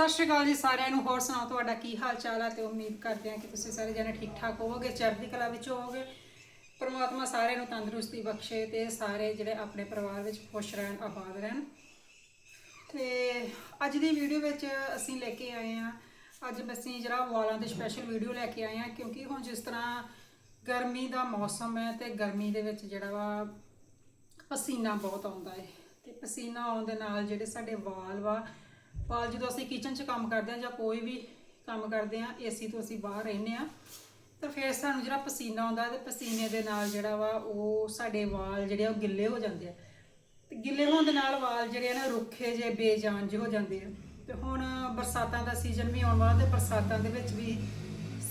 ਸਤਿ ਸ਼੍ਰੀ ਅਕਾਲ ਜੀ ਸਾਰਿਆਂ ਨੂੰ। ਹੋਰ ਸੁਣਾਓ ਤੁਹਾਡਾ ਕੀ ਹਾਲ ਚਾਲ ਹੈ ਤੇ ਉਮੀਦ ਕਰਦੇ ਹਾਂ ਕਿ ਤੁਸੀਂ ਸਾਰੇ ਜਣੇ ਠੀਕ ਠਾਕ ਹੋਵੋਗੇ, ਚੜ੍ਹਦੀ ਕਲਾ ਵਿੱਚ ਹੋਵੋਗੇ। ਪਰਮਾਤਮਾ ਸਾਰਿਆਂ ਨੂੰ ਤੰਦਰੁਸਤੀ ਬਖਸ਼ੇ ਤੇ ਸਾਰੇ ਜਿਹੜੇ ਆਪਣੇ ਪਰਿਵਾਰ ਵਿੱਚ ਖੁਸ਼ ਰਹਿਣ, ਆਬਾਦ ਰਹਿਣ। ਤੇ ਅੱਜ ਦੀ ਵੀਡੀਓ ਵਿੱਚ ਅਸੀਂ ਲੈ ਕੇ ਆਏ ਹਾਂ। ਅੱਜ ਅਸੀਂ ਜਿਹੜਾ ਵਾਲਾਂ ਦੇ ਸਪੈਸ਼ਲ ਵੀਡੀਓ ਲੈ ਕੇ ਆਏ ਹਾਂ ਕਿਉਂਕਿ ਹੁਣ ਜਿਸ ਤਰ੍ਹਾਂ ਗਰਮੀ ਦਾ ਮੌਸਮ ਹੈ ਤੇ ਗਰਮੀ ਦੇ ਵਿੱਚ ਜਿਹੜਾ ਵਾ ਪਸੀਨਾ ਬਹੁਤ ਆਉਂਦਾ ਹੈ। ਤੇ ਪਸੀਨਾ ਆਉਣ ਦੇ ਨਾਲ ਜਿਹੜੇ ਸਾਡੇ ਵਾਲ ਵਾ ਵਾਲ ਜਦੋਂ ਅਸੀਂ ਕਿਚਨ 'ਚ ਕੰਮ ਕਰਦੇ ਆ ਜਾਂ ਕੋਈ ਵੀ ਕੰਮ ਕਰਦੇ ਆ ਏਸੀ ਤੋਂ ਅਸੀਂ ਬਾਹਰ ਰਹਿੰਦੇ ਆ ਤਾਂ ਫਿਰ ਸਾਨੂੰ ਜਿਹੜਾ ਪਸੀਨਾ ਆਉਂਦਾ ਤੇ ਪਸੀਨੇ ਦੇ ਨਾਲ ਜਿਹੜਾ ਵਾ ਉਹ ਸਾਡੇ ਵਾਲ ਜਿਹੜੇ ਆ ਉਹ ਗਿੱਲੇ ਹੋ ਜਾਂਦੇ ਆ। ਤੇ ਗਿੱਲੇ ਹੋਣ ਦੇ ਨਾਲ ਵਾਲ ਜਿਹੜੇ ਆ ਨਾ ਰੁੱਖੇ ਜੇ, ਬੇਜਾਨ ਜਿਹੇ ਹੋ ਜਾਂਦੇ ਆ। ਤੇ ਹੁਣ ਬਰਸਾਤਾਂ ਦਾ ਸੀਜ਼ਨ ਵੀ ਆਉਣ ਵਾਲਾ ਤੇ ਬਰਸਾਤਾਂ ਦੇ ਵਿੱਚ ਵੀ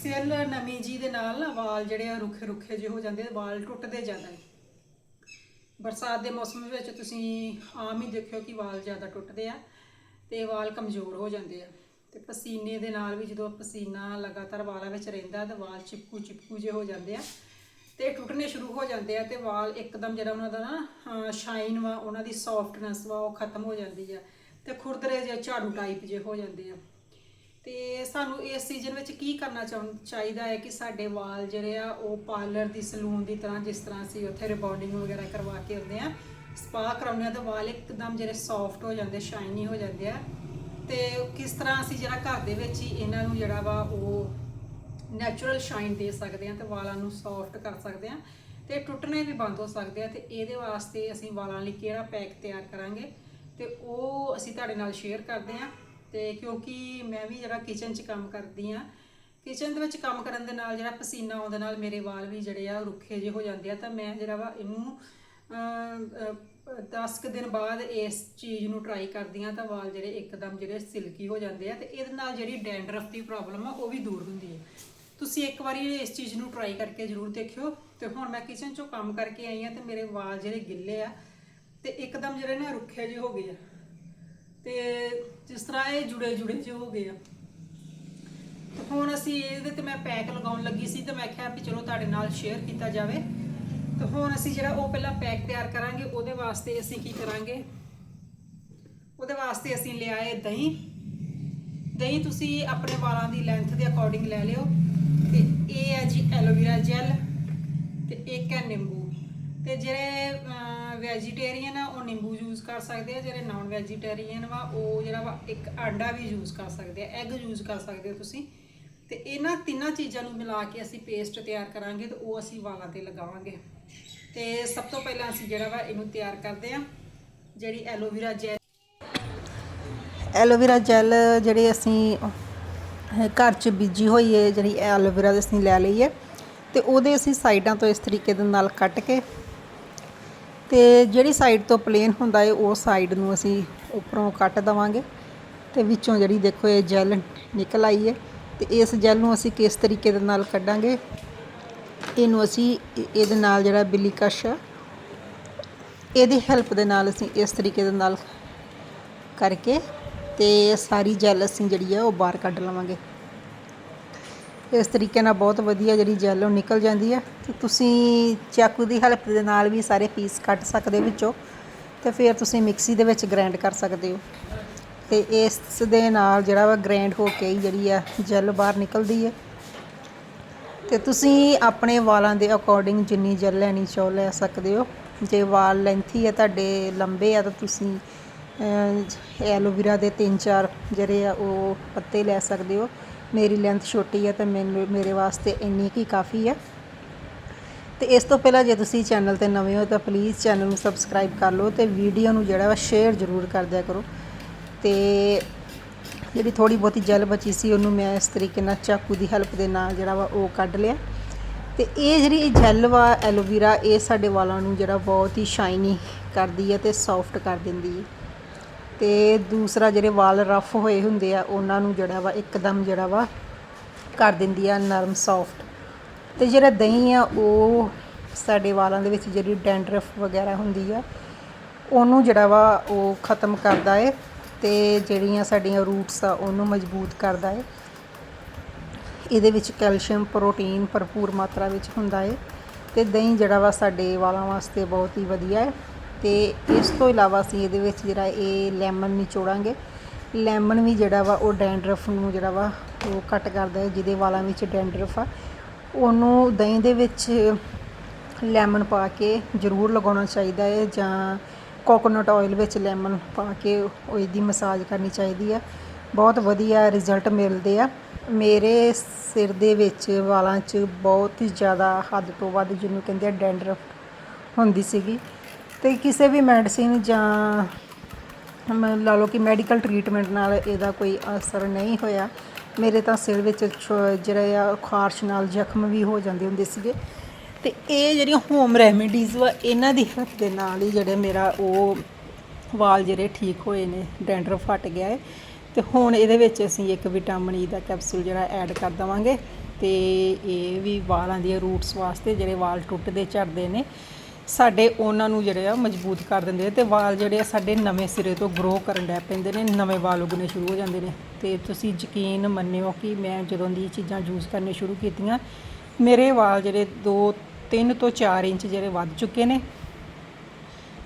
ਸਿੱਲ ਨਮੀ ਜੀ ਦੇ ਨਾਲ ਨਾ ਵਾਲ ਜਿਹੜੇ ਆ ਰੁੱਖੇ ਰੁੱਖੇ ਜਿਹੇ ਹੋ ਜਾਂਦੇ ਆ ਵਾਲ ਟੁੱਟਦੇ ਜਾਂਦਾ ਬਰਸਾਤ ਦੇ ਮੌਸਮ ਵਿੱਚ ਤੁਸੀਂ ਆਮ ਹੀ ਦੇਖਿਓ ਕਿ ਵਾਲ ਜ਼ਿਆਦਾ ਟੁੱਟਦੇ ਆ। ਤੇ ਵਾਲ ਕਮਜ਼ੋਰ ਹੋ ਜਾਂਦੇ ਆ। ਤੇ ਪਸੀਨੇ ਦੇ ਨਾਲ ਵੀ ਜਦੋਂ ਪਸੀਨਾ ਲਗਾਤਾਰ ਵਾਲਾਂ ਵਿੱਚ ਰਹਿੰਦਾ, ਤਾਂ ਵਾਲ ਚਿਪਕੂ ਚਿਪਕੂ ਜੇ ਹੋ ਜਾਂਦੇ ਆ ਤੇ ਟੁੱਟਣੇ ਸ਼ੁਰੂ ਹੋ ਜਾਂਦੇ ਆ ਤੇ ਵਾਲ ਇੱਕਦਮ ਜਿਹੜਾ ਉਹਨਾਂ ਦਾ ਨਾ ਸ਼ਾਈਨ ਵਾ, ਉਹਨਾਂ ਦੀ ਸੌਫਟਨੈਸ ਵਾ, ਉਹ ਖਤਮ ਹੋ ਜਾਂਦੀ ਆ ਤੇ ਖੁਰਦਰੇ ਜਿਹੇ ਝਾੜੂ ਟਾਈਪ ਜੇ ਹੋ ਜਾਂਦੇ ਆ। ਤੇ ਸਾਨੂੰ ਇਸ ਸੀਜ਼ਨ ਵਿੱਚ ਕੀ ਕਰਨਾ ਚਾਹੁੰ- ਚਾਹੀਦਾ ਹੈ ਕਿ ਸਾਡੇ ਵਾਲ ਜਿਹੜੇ ਆ, ਉਹ ਪਾਰਲਰ ਦੀ ਸਲੂਨ ਦੀ ਤਰ੍ਹਾਂ ਜਿਸ ਤਰ੍ਹਾਂ ਅਸੀਂ ਉੱਥੇ ਰਿਬੌਂਡਿੰਗ ਵਗੈਰਾ ਕਰਵਾ ਕੇ ਆਉਂਦੇ ਆ ਸਪਾ ਕਰਾਉਂਦੇ ਆ ਤਾਂ ਵਾਲ ਇੱਕਦਮ ਜਿਹੜੇ ਸੌਫਟ ਹੋ ਜਾਂਦੇ ਸ਼ਾਈਨੀ ਹੋ ਜਾਂਦੇ ਆ। ਤੇ ਕਿਸ ਤਰ੍ਹਾਂ ਅਸੀਂ ਜਿਹੜਾ ਘਰ ਦੇ ਵਿੱਚ ਹੀ ਇਹਨਾਂ ਨੂੰ ਜਿਹੜਾ ਵਾ ਉਹ ਨੈਚੁਰਲ ਸ਼ਾਈਨ ਦੇ ਸਕਦੇ ਆ ਤੇ ਵਾਲਾਂ ਨੂੰ ਸੌਫਟ ਕਰ ਸਕਦੇ ਆ ਤੇ ਟੁੱਟਣੇ ਵੀ ਬੰਦ ਹੋ ਸਕਦੇ ਆ ਤੇ ਇਹਦੇ ਵਾਸਤੇ ਅਸੀਂ ਵਾਲਾਂ ਲਈ ਕਿਹੜਾ ਪੈਕ ਤਿਆਰ ਕਰਾਂਗੇ ਤੇ ਉਹ ਅਸੀਂ ਤੁਹਾਡੇ ਨਾਲ ਸ਼ੇਅਰ ਕਰਦੇ ਆ ਤੇ ਕਿਉਂਕਿ ਮੈਂ ਵੀ ਜਿਹੜਾ ਕਿਚਨ 'ਚ ਕੰਮ ਕਰਦੀ ਆ ਕਿਚਨ ਦੇ ਵਿੱਚ ਕੰਮ ਕਰਨ ਦੇ ਨਾਲ ਜਿਹੜਾ ਪਸੀਨਾ ਆਉਂਦੇ ਨਾਲ ਮੇਰੇ ਵਾਲ ਵੀ ਜਿਹੜੇ ਆ ਰੁੱਖੇ ਜਿਹੇ ਹੋ ਜਾਂਦੇ ਆ ਤਾਂ ਮੈਂ ਜਿਹੜਾ ਵਾ ਇਹਨੂੰ 10 ਕੁ ਦਿਨ ਬਾਅਦ ਇਸ ਚੀਜ਼ ਨੂੰ ਟਰਾਈ ਕਰਦੀ ਆ ਤਾਂ ਵਾਲ ਜਿਹੜੇ ਇੱਕਦਮ ਜਿਹੜੇ ਸਿਲਕੀ ਹੋ ਜਾਂਦੇ ਆ ਤੇ ਇਹਦੇ ਨਾਲ ਜਿਹੜੀ ਡੈਂਡਰਫ ਦੀ ਪ੍ਰੋਬਲਮ ਆ, ਉਹ ਵੀ ਦੂਰ ਹੁੰਦੀ ਹੈ ਤੁਸੀਂ ਇੱਕ ਵਾਰੀ ਇਸ ਚੀਜ਼ ਨੂੰ ਟਰਾਈ ਕਰਕੇ ਜ਼ਰੂਰ ਦੇਖਿਓ ਤੇ ਹੁਣ ਮੈਂ ਕਿਚਨ 'ਚੋਂ ਕੰਮ ਕਰਕੇ ਆਈ ਆ ਤੇ ਮੇਰੇ ਵਾਲ ਜਿਹੜੇ ਗਿੱਲੇ ਆ ਤੇ ਇੱਕਦਮ ਜਿਹੜੇ ਨਾ ਰੁੱਖੇ ਜਿਹੇ ਹੋ ਗਏ ਆ। ਤੇ ਜਿਸ ਤਰ੍ਹਾਂ ਇਹ ਜੁੜੇ ਜੁੜੇ ਜਿਹੇ ਹੋ ਗਏ ਆ। ਤੇ ਹੁਣ ਅਸੀਂ ਇਹਦੇ ਤੇ ਮੈਂ ਪੈਕ ਲਗਾਉਣ ਲੱਗੀ ਸੀ ਤੇ ਮੈਂ ਕਿਹਾ ਵੀ ਚਲੋ ਤੁਹਾਡੇ ਨਾਲ ਸ਼ੇਅਰ ਕੀਤਾ ਜਾਵੇ। ਤੇ ਹੁਣ ਅਸੀਂ ਜਿਹੜਾ ਉਹ ਪਹਿਲਾਂ ਪੈਕ ਤਿਆਰ ਕਰਾਂਗੇ, ਉਹਦੇ ਵਾਸਤੇ ਅਸੀਂ ਕੀ ਕਰਾਂਗੇ? ਉਹਦੇ ਵਾਸਤੇ ਅਸੀਂ ਲਿਆਏ ਦਹੀਂ। ਦਹੀਂ ਤੁਸੀਂ ਆਪਣੇ ਵਾਲਾਂ ਦੀ ਲੈਂਥ ਦੇ ਅਕੋਰਡਿੰਗ ਲੈ ਲਿਓ। ਤੇ ਇਹ ਹੈ ਜੀ ਐਲੋਵੇਰਾ ਜੈਲ ਤੇ ਇੱਕ ਹੈ ਨਿੰਬੂ। ਤੇ ਜਿਹੜੇ ਵੈਜੀਟੇਰੀਅਨ ਆ, ਉਹ ਨਿੰਬੂ ਯੂਜ਼ ਕਰ ਸਕਦੇ ਆ। ਜਿਹੜੇ ਨਾਨ ਵੈਜੀਟੇਰੀਅਨ ਵਾ, ਉਹ ਜਿਹੜਾ ਵਾ, ਇੱਕ ਆਂਡਾ ਵੀ ਯੂਜ਼ ਕਰ ਸਕਦੇ ਆ। ਐਗ ਯੂਜ਼ ਕਰ ਸਕਦੇ ਹੋ ਤੁਸੀਂ। ਤੇ ਇਹਨਾਂ ਤਿੰਨਾਂ ਚੀਜ਼ਾਂ ਨੂੰ ਮਿਲਾ ਕੇ ਅਸੀਂ ਪੇਸਟ ਤਿਆਰ ਕਰਾਂਗੇ ਤੇ ਉਹ ਅਸੀਂ ਵਾਲਾਂ ਤੇ ਲਗਾਵਾਂਗੇ। ਤੇ ਸਭ ਤੋਂ ਪਹਿਲਾਂ ਅਸੀਂ ਜਿਹੜਾ ਵਾ ਇਹਨੂੰ ਤਿਆਰ ਕਰਦੇ ਆ, ਜਿਹੜੀ ਐਲੋਵੇਰਾ ਜੈਲ ਐਲੋਵੇਰਾ ਜੈਲ ਜਿਹੜੀ ਅਸੀਂ ਘਰ 'ਚ ਬੀਜੀ ਹੋਈ ਹੈ ਜਿਹੜੀ ਐਲੋਵੇਰਾ ਦੀ ਅਸੀਂ ਲੈ ਲਈ ਹੈ ਤੇ ਉਹਦੇ ਅਸੀਂ ਸਾਈਡਾਂ ਤੋਂ ਇਸ ਤਰੀਕੇ ਦੇ ਨਾਲ ਕੱਟ ਕੇ ਤੇ ਜਿਹੜੀ ਸਾਈਡ ਤੋਂ ਪਲੇਨ ਹੁੰਦਾ ਹੈ ਉਹ ਸਾਈਡ ਨੂੰ ਅਸੀਂ ਉੱਪਰੋਂ ਕੱਟ ਦਵਾਂਗੇ। ਤੇ ਵਿੱਚੋਂ ਜਿਹੜੀ ਦੇਖੋ ਇਹ ਜੈਲ ਨਿਕਲ ਆਈ ਹੈ ਤੇ ਇਸ ਜੈਲ ਨੂੰ ਅਸੀਂ ਕਿਸ ਤਰੀਕੇ ਦੇ ਨਾਲ ਕੱਢਾਂਗੇ? ਇਹਨੂੰ ਅਸੀਂ ਇਹਦੇ ਨਾਲ ਜਿਹੜਾ ਬਿੱਲੀ ਕਸ਼ ਇਹਦੀ ਹੈਲਪ ਦੇ ਨਾਲ ਅਸੀਂ ਇਸ ਤਰੀਕੇ ਦੇ ਨਾਲ ਕਰਕੇ ਤੇ ਸਾਰੀ ਜੈਲ ਅਸੀਂ ਜਿਹੜੀ ਆ ਉਹ ਬਾਹਰ ਕੱਢ ਲਵਾਂਗੇ। ਇਸ ਤਰੀਕੇ ਨਾਲ ਬਹੁਤ ਵਧੀਆ ਜਿਹੜੀ ਜੈਲ ਉਹ ਨਿਕਲ ਜਾਂਦੀ ਹੈ ਤੇ ਤੁਸੀਂ ਚਾਕੂ ਦੀ ਹੈਲਪ ਦੇ ਨਾਲ ਵੀ ਸਾਰੇ ਪੀਸ ਕੱਟ ਸਕਦੇ ਹੋ ਵਿੱਚੋਂ ਤੇ ਫਿਰ ਤੁਸੀਂ ਮਿਕਸੀ ਦੇ ਵਿੱਚ ਗ੍ਰਾਈਂਡ ਕਰ ਸਕਦੇ ਹੋ। ਤੇ ਇਸ ਦੇ ਨਾਲ ਜਿਹੜਾ ਵਾ ਗ੍ਰੈਂਡ ਹੋ ਕੇ ਹੀ ਜਿਹੜੀ ਆ ਜੈਲ ਬਾਹਰ ਨਿਕਲਦੀ ਹੈ ਤੇ ਤੁਸੀਂ ਆਪਣੇ ਵਾਲਾਂ ਦੇ ਅਕੋਰਡਿੰਗ ਜਿੰਨੀ ਜੈਲ ਲੈਣੀ ਚਾਹੋ ਲੈ ਸਕਦੇ ਹੋ। ਜੇ ਵਾਲ ਲੈਂਥੀ ਹੈ ਤੁਹਾਡੇ ਲੰਬੇ ਆ, ਤਾਂ ਤੁਸੀਂ ਐਲੋਵੇਰਾ ਦੇ ਤਿੰਨ ਚਾਰ ਜਿਹੜੇ ਆ, ਉਹ ਪੱਤੇ ਲੈ ਸਕਦੇ ਹੋ। ਮੇਰੀ ਲੈਂਥ ਛੋਟੀ ਹੈ ਤਾਂ ਮੈਨੂੰ, ਮੇਰੇ ਵਾਸਤੇ ਇੰਨੀ ਕੀ ਕਾਫੀ ਹੈ ਤੇ ਇਸ ਤੋਂ ਪਹਿਲਾਂ ਜੇ ਤੁਸੀਂ ਚੈਨਲ ਤੇ ਨਵੇਂ ਹੋ, ਤਾਂ ਪਲੀਜ਼ ਚੈਨਲ ਨੂੰ ਸਬਸਕ੍ਰਾਈਬ ਕਰ ਲਓ ਤੇ ਵੀਡੀਓ ਨੂੰ ਜਿਹੜਾ ਵਾ ਸ਼ੇਅਰ ਜ਼ਰੂਰ ਕਰ ਦਿਆ ਕਰੋ। ਤੇ ਜਿਹੜੀ ਥੋੜੀ ਬਹੁਤੀ ਜੈਲ ਬਚੀ ਸੀ, ਉਹਨੂੰ ਮੈਂ ਇਸ ਤਰੀਕੇ ਨਾਲ ਚਾਕੂ ਦੀ ਹੈਲਪ ਦੇ ਨਾਲ ਜਿਹੜਾ ਵਾ ਉਹ ਕੱਢ ਲਿਆ। ਤੇ ਇਹ ਜਿਹੜੀ ਇਹ ਜੈਲ ਵਾ ਐਲੋਵੇਰਾ ਇਹ ਸਾਡੇ ਵਾਲਾਂ ਨੂੰ ਜਿਹੜਾ ਬਹੁਤ ਹੀ ਸ਼ਾਈਨੀ ਕਰਦੀ ਹੈ ਤੇ ਸੌਫਟ ਕਰ ਦਿੰਦੀ ਹੈ ਤੇ ਦੂਸਰਾ ਜਿਹੜੇ ਵਾਲ ਰਫ ਹੋਏ ਹੁੰਦੇ ਆ, ਉਹਨਾਂ ਨੂੰ ਜਿਹੜਾ ਵਾ ਇੱਕਦਮ ਜਿਹੜਾ ਵਾ ਕਰ ਦਿੰਦੀ ਆ ਨਰਮ ਸੌਫਟ ਤੇ ਜਿਹੜਾ ਦਹੀਂ ਆ, ਉਹ ਸਾਡੇ ਵਾਲਾਂ ਦੇ ਵਿੱਚ ਜਿਹੜੀ ਡੈਂਡਰਫ ਵਗੈਰਾ ਹੁੰਦੀ ਆ, ਉਹਨੂੰ ਜਿਹੜਾ ਵਾ ਉਹ ਖਤਮ ਕਰਦਾ ਏ। ਤੇ ਜਿਹੜੀਆਂ ਸਾਡੀਆਂ ਰੂਟਸ ਆ, ਉਹਨੂੰ ਮਜ਼ਬੂਤ ਕਰਦਾ ਏ। ਇਹਦੇ ਵਿੱਚ ਕੈਲਸ਼ੀਅਮ, ਪ੍ਰੋਟੀਨ ਭਰਪੂਰ ਮਾਤਰਾ ਵਿੱਚ ਹੁੰਦਾ ਏ ਤੇ ਦਹੀਂ ਜਿਹੜਾ ਵਾ ਸਾਡੇ ਵਾਲਾਂ ਵਾਸਤੇ ਬਹੁਤ ਹੀ ਵਧੀਆ ਹੈ ਤੇ ਇਸ ਤੋਂ ਇਲਾਵਾ ਅਸੀਂ ਇਹਦੇ ਵਿੱਚ ਜਿਹੜਾ ਇਹ ਲੈਮਨ ਨਿਚੋੜਾਂਗੇ ਲੈਮਨ ਵੀ ਜਿਹੜਾ ਵਾ, ਉਹ ਡੈਂਡਰਫ ਨੂੰ ਜਿਹੜਾ ਵਾ, ਉਹ ਕੱਟ ਕਰਦਾ ਹੈ ਜਿਹਦੇ ਵਾਲਾਂ ਵਿੱਚ ਡੈਂਡਰਫ ਆ। ਉਹਨੂੰ ਦਹੀਂ ਦੇ ਵਿੱਚ ਲੈਮਨ ਪਾ ਕੇ ਜ਼ਰੂਰ ਲਗਾਉਣਾ ਚਾਹੀਦਾ ਹੈ ਜਾਂ ਕੋਕੋਨਟ ਆਇਲ ਵਿੱਚ ਲੈਮਨ ਪਾ ਕੇ ਉਹ ਇਹਦੀ ਮਸਾਜ ਕਰਨੀ ਚਾਹੀਦੀ ਆ। ਬਹੁਤ ਵਧੀਆ ਰਿਜ਼ਲਟ ਮਿਲਦੇ ਆ। ਮੇਰੇ ਸਿਰ ਦੇ ਵਿੱਚ ਵਾਲਾਂ 'ਚ ਬਹੁਤ ਹੀ ਜ਼ਿਆਦਾ ਹੱਦ ਤੋਂ ਵੱਧ ਜਿਹਨੂੰ ਕਹਿੰਦੇ ਆ ਡੈਂਡਰਫ ਹੁੰਦੀ ਸੀਗੀ। ਤੇ ਕਿਸੇ ਵੀ ਮੈਡੀਸਿਨ ਜਾਂ ਮੈਂ, ਲਾ ਲਓ ਕਿ ਮੈਡੀਕਲ ਟਰੀਟਮੈਂਟ ਨਾਲ ਇਹਦਾ ਕੋਈ ਅਸਰ ਨਹੀਂ ਹੋਇਆ। ਮੇਰੇ ਤਾਂ ਸਿਰ ਵਿੱਚ ਛੋ- ਜਿਹੜਾ ਆ ਖਾਰਸ਼ ਨਾਲ ਜ਼ਖਮ ਵੀ ਹੋ ਜਾਂਦੇ ਹੁੰਦੇ ਸੀਗੇ। ਤੇ ਇਹ ਜਿਹੜੀਆਂ ਹੋਮ ਰੈਮੇਡੀਜ਼ ਵਾ, ਇਹਨਾਂ ਦੀ ਹੈਲਪ ਦੇ ਨਾਲ ਹੀ ਜਿਹੜੇ ਮੇਰਾ ਉਹ ਵਾਲ ਜਿਹੜੇ ਠੀਕ ਹੋਏ ਨੇ ਡੈਂਡਰ ਹਟ ਗਿਆ ਹੈ ਤੇ ਹੁਣ ਇਹਦੇ ਵਿੱਚ ਅਸੀਂ ਇੱਕ ਵਿਟਾਮਿਨ ਈ e ਦਾ ਕੈਪਸੂਲ ਜਿਹੜਾ ਐਡ ਕਰ ਦਵਾਂਗੇ ਤੇ ਇਹ ਵੀ ਵਾਲਾਂ ਦੀਆਂ ਰੂਟਸ ਵਾਸਤੇ ਜਿਹੜੇ ਵਾਲ ਟੁੱਟਦੇ, ਝੜਦੇ ਨੇ, ਸਾਡੇ ਉਹਨਾਂ ਨੂੰ ਜਿਹੜੇ ਆ ਮਜ਼ਬੂਤ ਕਰ ਦਿੰਦੇ ਆ ਤੇ ਵਾਲ ਜਿਹੜੇ ਆ ਸਾਡੇ ਨਵੇਂ ਸਿਰੇ ਤੋਂ ਗਰੋ ਕਰਨ ਲੱਗ ਪੈਂਦੇ ਨੇ, ਨਵੇਂ ਵਾਲ ਉਗਣੇ ਸ਼ੁਰੂ ਹੋ ਜਾਂਦੇ ਨੇ। ਤੇ ਤੁਸੀਂ ਯਕੀਨ ਮੰਨਿਓ ਕਿ ਮੈਂ ਜਦੋਂ ਦੀ ਚੀਜ਼ਾਂ ਯੂਜ਼ ਕਰਨੇ ਸ਼ੁਰੂ ਕੀਤੀਆਂ, ਮੇਰੇ ਵਾਲ ਜਿਹੜੇ 2 3 ਤੋਂ 4 ਇੰਚ ਜਿਹੜੇ ਵੱਧ ਚੁੱਕੇ ਨੇ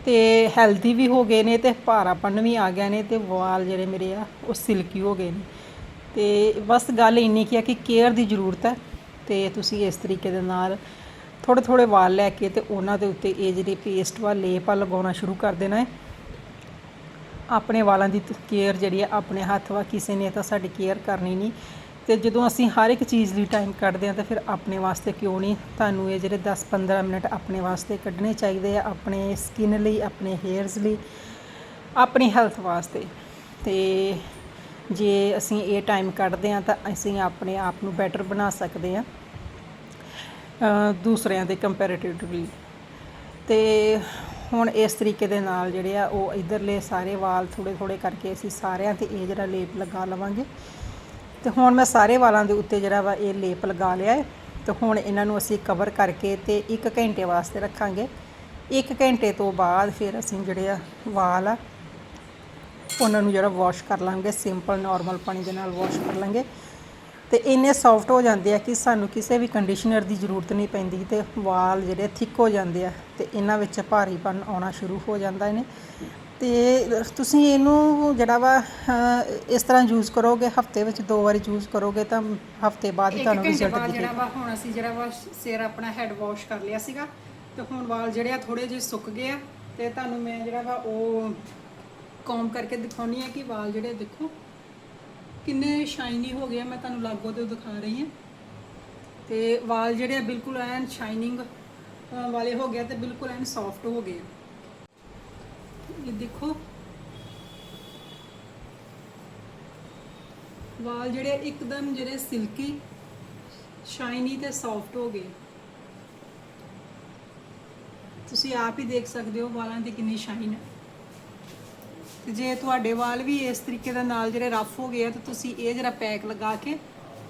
ਤੇ ਹੈਲਦੀ ਵੀ ਹੋ ਗਏ ਨੇ ਤੇ ਭਾਰਾਪਨ ਵੀ ਆ ਗਿਆ ਨੇ ਤੇ ਵਾਲ ਜਿਹੜੇ ਮੇਰੇ ਆ, ਉਹ ਸਿਲਕੀ ਹੋ ਗਏ ਨੇ। ਤੇ ਬਸ ਗੱਲ ਇੰਨੀ ਕੀ ਆ ਕਿ ਕੇਅਰ ਦੀ ਜ਼ਰੂਰਤ ਹੈ ਤੇ ਤੁਸੀਂ ਇਸ ਤਰੀਕੇ ਦੇ ਨਾਲ ਥੋੜੇ ਥੋੜੇ ਵਾਲ ਲੈ ਕੇ ਤੇ ਉਹਨਾਂ ਦੇ ਉੱਤੇ ਇਹ ਜਿਹੜੀ ਪੇਸਟ ਵਾ, ਲੇਪ ਆ ਲਗਾਉਣਾ ਸ਼ੁਰੂ ਕਰ ਦੇਣਾ ਹੈ। ਆਪਣੇ ਵਾਲਾਂ ਦੀ ਕੇਅਰ ਜਿਹੜੀ ਆ ਆਪਣੇ ਹੱਥ ਵਾ, ਕਿਸੇ ਨੇ ਤਾਂ ਸਾਡੀ ਕੇਅਰ ਕਰਨੀ ਨਹੀਂ। ਤੇ ਜਦੋਂ ਅਸੀਂ ਹਰ ਇੱਕ ਚੀਜ਼ ਲਈ ਟਾਈਮ ਕੱਢਦੇ ਹਾਂ, ਤਾਂ ਫਿਰ ਆਪਣੇ ਵਾਸਤੇ ਕਿਉਂ ਨਹੀਂ? ਤੁਹਾਨੂੰ ਇਹ ਜਿਹੜੇ 10-15 ਮਿੰਟ ਆਪਣੇ ਵਾਸਤੇ ਕੱਢਣੇ ਚਾਹੀਦੇ ਆ, ਆਪਣੇ ਸਕਿਨ ਲਈ, ਆਪਣੇ ਹੇਅਰਸ ਲਈ, ਆਪਣੀ ਹੈਲਥ ਵਾਸਤੇ। ਤੇ ਜੇ ਅਸੀਂ ਇਹ ਟਾਈਮ ਕੱਢਦੇ ਹਾਂ, ਤਾਂ ਅਸੀਂ ਆਪਣੇ ਆਪ ਨੂੰ ਬੈਟਰ ਬਣਾ ਸਕਦੇ ਹਾਂ ਦੂਸਰਿਆਂ ਦੇ ਕੰਪੈਰੀਟਿਵਲੀ ਤੇ ਹੁਣ ਇਸ ਤਰੀਕੇ ਦੇ ਨਾਲ ਜਿਹੜੇ ਆ, ਉਹ ਇਧਰਲੇ ਸਾਰੇ ਵਾਲ ਥੋੜੇ ਥੋੜੇ ਕਰਕੇ ਅਸੀਂ ਸਾਰਿਆਂ ਤੇ ਇਹ ਜਿਹੜਾ ਲੇਪ ਲਗਾ ਲਵਾਂਗੇ। ਤੇ ਹੁਣ ਮੈਂ ਸਾਰੇ ਵਾਲਾਂ ਦੇ ਉੱਤੇ ਜਿਹੜਾ ਵਾ ਇਹ ਲੇਪ ਲਗਾ ਲਿਆ ਹੈ। ਤੇ ਹੁਣ ਇਹਨਾਂ ਨੂੰ ਅਸੀਂ ਕਵਰ ਕਰਕੇ ਤੇ 1 ਘੰਟੇ ਵਾਸਤੇ ਰੱਖਾਂਗੇ। 1 ਘੰਟੇ ਤੋਂ ਬਾਅਦ ਫਿਰ ਅਸੀਂ ਜਿਹੜੇ ਆ ਵਾਲ ਆ, ਉਹਨਾਂ ਨੂੰ ਜਿਹੜਾ ਵਾਸ਼ ਕਰ ਲਾਂਗੇ। ਸਿੰਪਲ ਨਾਰਮਲ ਪਾਣੀ ਦੇ ਨਾਲ ਵਾਸ਼ ਕਰ ਲਾਂਗੇ। ਤੇ ਇੰਨੇ ਸੌਫਟ ਹੋ ਜਾਂਦੇ ਆ ਕਿ ਸਾਨੂੰ ਕਿਸੇ ਵੀ ਕੰਡੀਸ਼ਨਰ ਦੀ ਜ਼ਰੂਰਤ ਨਹੀਂ ਪੈਂਦੀ ਤੇ ਵਾਲ ਜਿਹੜੇ ਥਿਕ ਹੋ ਜਾਂਦੇ ਆ ਤੇ ਇਹਨਾਂ ਵਿੱਚ ਭਾਰੀਪਨ ਆਉਣਾ ਸ਼ੁਰੂ ਹੋ ਜਾਂਦਾ ਇਹਨੇ। ਤੇ ਤੁਸੀਂ ਇਹਨੂੰ ਜਿਹੜਾ ਵਾ ਇਸ ਤਰ੍ਹਾਂ ਯੂਜ਼ ਕਰੋਗੇ ਹਫ਼ਤੇ ਵਿੱਚ ਦੋ ਵਾਰੀ ਯੂਜ਼ ਕਰੋਗੇ ਤਾਂ ਹਫ਼ਤੇ ਬਾਅਦ ਹੀ ਤੁਹਾਨੂੰ ਰਿਜ਼ਲਟ ਬਾਅਦ ਜਿਹੜਾ ਦਿਖੇਗਾ ਵਾ ਹੁਣ ਅਸੀਂ ਜਿਹੜਾ ਵਾ ਸਿਰ ਆਪਣਾ ਹੈਡ ਵਾਸ਼ ਕਰ ਲਿਆ ਸੀਗਾ ਤੇ ਹੁਣ ਵਾਲ ਜਿਹੜੇ ਆ ਥੋੜੇ ਜਿਹੇ ਸੁੱਕ ਗਏ ਆ ਤੇ ਤੁਹਾਨੂੰ ਮੈਂ ਜਿਹੜਾ ਵਾ ਉਹ ਕੌਮ ਕਰਕੇ ਦਿਖਾਉਣੀ ਆ ਕਿ ਵਾਲ ਜਿਹੜੇ ਦੇਖੋ ਕਿੰਨੇ ਸ਼ਾਈਨੀ ਹੋ ਗਏ ਮੈਂ ਤੁਹਾਨੂੰ ਲਾਗੋ ਤੋਂ ਦਿਖਾ ਰਹੀ ਹਾਂ। ਤੇ ਵਾਲ ਜਿਹੜੇ ਬਿਲਕੁਲ ਐਨ ਸ਼ਾਈਨਿੰਗ ਵਾਲੇ ਹੋ ਗਏ ਤੇ ਬਿਲਕੁਲ ਐਨ ਸੌਫਟ ਹੋ ਗਏ ਆ। ਇਹ ਦੇਖੋ। ਵਾਲ ਜਿਹੜੇ ਇੱਕਦਮ ਜਿਹੜੇ ਸਿਲਕੀ, ਸ਼ਾਈਨੀ ਤੇ ਸੌਫਟ ਹੋ ਗਏ। ਤੁਸੀਂ ਆਪ ਹੀ ਦੇਖ ਸਕਦੇ ਹੋ ਵਾਲਾਂ ਦੀ ਕਿੰਨੀ ਸ਼ਾਈਨ ਹੈ। ਤੇ ਜੇ ਤੁਹਾਡੇ ਵਾਲ ਵੀ ਇਸ ਤਰੀਕੇ ਦੇ ਨਾਲ ਜਿਹੜੇ ਰਫ ਹੋ ਗਏ ਆ, ਤਾਂ ਤੁਸੀਂ ਇਹ ਜਿਹੜਾ ਪੈਕ ਲਗਾ ਕੇ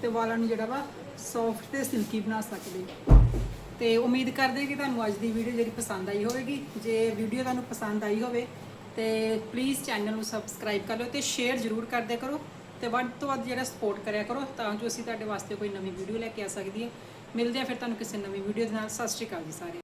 ਤੇ ਵਾਲਾਂ ਨੂੰ ਜਿਹੜਾ ਵਾ ਸੌਫਟ ਤੇ ਸਿਲਕੀ ਬਣਾ ਸਕਦੇ ਹੋ। ਤੇ ਉਮੀਦ ਕਰਦੇ ਹਾਂ ਕਿ ਤੁਹਾਨੂੰ ਅੱਜ ਦੀ ਵੀਡੀਓ ਜਿਹੜੀ ਪਸੰਦ ਆਈ ਹੋਵੇਗੀ। ਜੇ ਵੀਡੀਓ ਤੁਹਾਨੂੰ ਪਸੰਦ ਆਈ ਹੋਵੇ, ਤੇ ਪਲੀਜ਼ ਚੈਨਲ ਨੂੰ ਸਬਸਕ੍ਰਾਈਬ ਕਰ ਲਓ ਤੇ ਸ਼ੇਅਰ ਜ਼ਰੂਰ ਕਰਦੇ ਕਰੋ ਤੇ ਵੱਧ ਤੋਂ ਵੱਧ ਜਿਹੜਾ ਸਪੋਰਟ ਕਰਿਆ ਕਰੋ ਤਾਂ ਜੋ ਅਸੀਂ ਤੁਹਾਡੇ ਵਾਸਤੇ ਕੋਈ ਨਵੀਂ ਵੀਡੀਓ ਲੈ ਕੇ ਆ ਸਕਦੀ ਹੈ। ਮਿਲਦੇ ਆ ਫਿਰ ਤੁਹਾਨੂੰ ਕਿਸੇ ਨਵੀਂ ਵੀਡੀਓ ਦੇ ਨਾਲ। ਸਤਿ ਸ਼੍ਰੀ ਅਕਾਲ ਜੀ ਸਾਰੇ